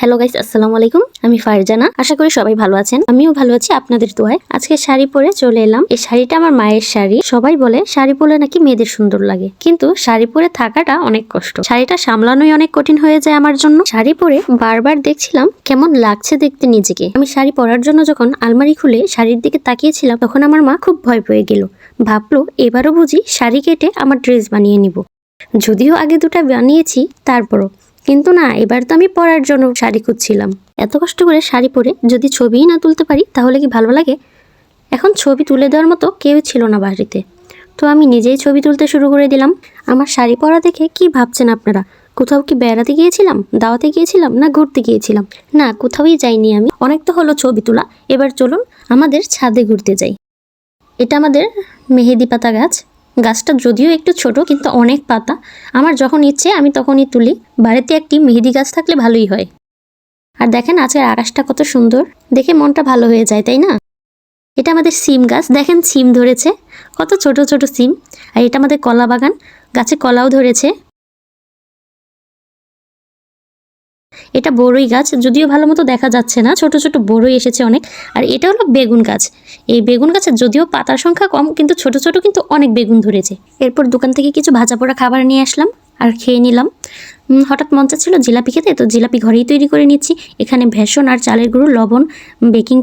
Hello guys আসসালামু আলাইকুম। আমি ফারজানা। আশা করি সবাই ভালো আছেন। আমিও ভালো আছি আপনাদের দোয়ায়। আজকে শাড়ি পরে চলে এলাম। এই শাড়িটা আমার মায়ের শাড়ি। সবাই বলে শাড়ি পরলে নাকি মেয়েদের সুন্দর লাগে। কিন্তু শাড়ি পরে থাকাটা অনেক কষ্ট। শাড়িটা সামলানোই অনেক কঠিন হয়ে যায় আমার জন্য। শাড়ি পরে বারবার দেখছিলাম কেমন লাগছে দেখতে নিজেকে। আমি শাড়ি পরার জন্য যখন আলমারি খুলে শাড়ির দিকে তাকিয়েছিলাম, তখন আমার মা খুব ভয় পেয়ে গেল। ভাবলো, এবারও বুঝি শাড়ি কেটে আমার ড্রেস বানিয়ে নিব। যদিও আগে দুটা বানিয়েছি, তারপরও। কিন্তু না, এবার তো আমি পরার জন্য শাড়ি খুঁজছিলাম। এত কষ্ট করে শাড়ি পরে যদি ছবিই না তুলতে পারি, তাহলে কি ভালো লাগে? এখন ছবি তুলে দেওয়ার মতো কেউ ছিল না বাড়িতে। তো আমি নিজেই ছবি তুলতে শুরু করে দিলাম। আমার শাড়ি পরা দেখে কি ভাবছেন আপনারা? কোথাও কি বেড়াতে গিয়েছিলাম? দাওয়াতে গিয়েছিলাম? না ঘুরতে গিয়েছিলাম? না, কোথাওই যাইনি আমি। অনেক তো হলো ছবি তোলা। এবার চলুন আমাদের ছাদে ঘুরতে যাই। এটা আমাদের মেহেদি পাতা গাছ। গাছটা যদিও একটু ছোট, কিন্তু অনেক পাতা। আমার যখন ইচ্ছে, আমি তখনই তুলি। বাড়িতে একটি মেহেদি গাছ থাকলে ভালোই হয়। আর দেখেন, আজকের আকাশটা কত সুন্দর। দেখে মনটা ভালো হয়ে যায়, তাই না? এটা আমাদের সিম গাছ। দেখেন, সিম ধরেছে। কত ছোট ছোট সিম। আর এটা আমাদের কলা বাগান। গাছে কলাও ধরেছে। এটা বড়ই গাছ, যদিও ভালো মতো দেখা যাচ্ছে না। ছোট ছোট বড়ই এসেছে অনেক। আর এটা হলো বেগুন গাছ। এই বেগুন গাছের যদিও পাতার সংখ্যা কম, কিন্তু ছোট ছোট কিন্তু অনেক বেগুন ধরেছে। এরপর দোকান থেকে কিছু ভাজা পোড়া খাবার নিয়ে আসলাম। আর খেয়ে নিলাম। হঠাৎ মন চাচ্ছিল জিলাপি খেতে, তো জিলাপি ঘরেই তৈরি করে নিচ্ছি। এখানে ভেষণ আর চালের গুঁড়ো, লবণ, বেকিং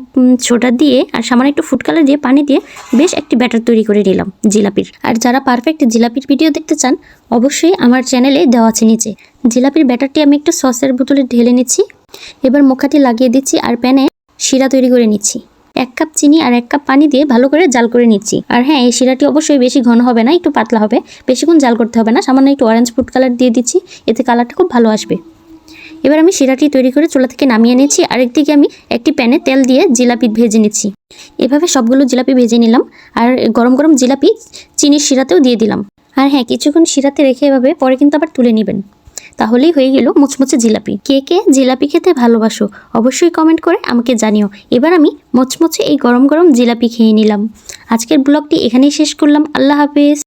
সোডা দিয়ে আর সামান্য একটু ফুড কালার দিয়ে, পানি দিয়ে বেশ একটি ব্যাটার তৈরি করে নিলাম জিলাপির। আর যারা পারফেক্ট জিলাপির ভিডিও দেখতে চান, অবশ্যই আমার চ্যানেলে দেওয়া আছে নিচে। জিলাপির ব্যাটারটি আমি একটু সসের বোতলে ঢেলে নিচ্ছি। এবার মুখাটি লাগিয়ে দিচ্ছি আর প্যানে শিরা তৈরি করে নিচ্ছি। এক কাপ চিনি আর এক কাপ পানি দিয়ে ভালো করে জাল করে নিচ্ছি। আর হ্যাঁ এই শিরাটি অবশ্যই বেশি ঘন হবে না, একটু পাতলা হবে। বেশিক্ষণ জাল করতে হবে না, সামান্য একটু অরেঞ্জ ফুড কালার দিয়ে দিচ্ছি, এতে কালারটা খুব ভালো আসবে। এবার আমি শিরাটি তৈরি করে চুলা থেকে নামিয়ে নিচ্ছি আরেকদিকে আমি একটি প্যানে তেল দিয়ে জিলাপি ভেজে নিচ্ছি। এভাবে সবগুলো জিলাপি ভেজে নিলাম, আর গরম গরম জিলাপি চিনির শিরাতেও দিয়ে দিলাম। আর হ্যাঁ কিছুক্ষণ শিরাতে রেখে এভাবে পরে কিন্তু আবার তুলে নেবেন। তাহলেই হয়ে গেল মুচমুচে জিলাপি। কে কে জিলাপি খেতে ভালোবাসো অবশ্যই কমেন্ট করে আমাকে জানিও। এবার আমি মুচমুচে এই গরম গরম জিলাপি খেয়ে নিলাম। আজকের ব্লগটি এখানেই শেষ করলাম। আল্লাহ হাফেজ।